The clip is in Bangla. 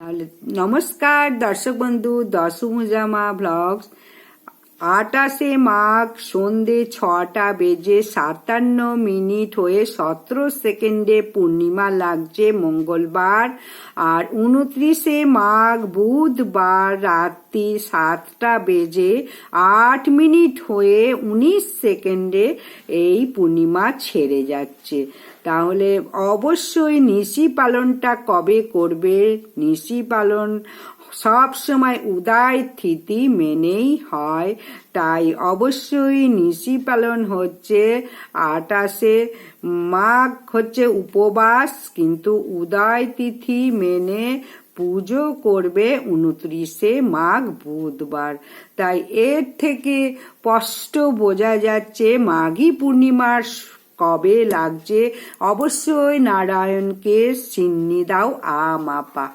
তাহলে নমস্কার দর্শক বন্ধু দশু মুজামা ব্লগস আটাশে মাঘ, সন্ধে ছটা বেজে সাতান্ন মিনিট হয়ে সতেরো সেকেন্ডে পূর্ণিমা লাগছে মঙ্গলবার। আর উনত্রিশে মাঘ বুধবার রাত্রি সাতটা বেজে আট মিনিট হয়ে উনিশ সেকেন্ডে এই পূর্ণিমা ছেড়ে যাচ্ছে। তাহলে অবশ্যই নিশি পালনটা কবে করবে? নিশি পালন সব সময় উদয় তিথি মেনেই হয়। তাই অবশ্যই নিশি পালন হচ্ছে, আটাশে মাঘ হচ্ছে উপবাস, কিন্তু উদয় তিথি মেনে পুজো করবে উনত্রিশে মাঘ বুধবার। তাই এর থেকে স্পষ্ট বোঝা যাচ্ছে, মাঘী পূর্ণিমার কবে লাগছে। অবশ্যই নারায়ণকে সিন্নি দাও আ মাপা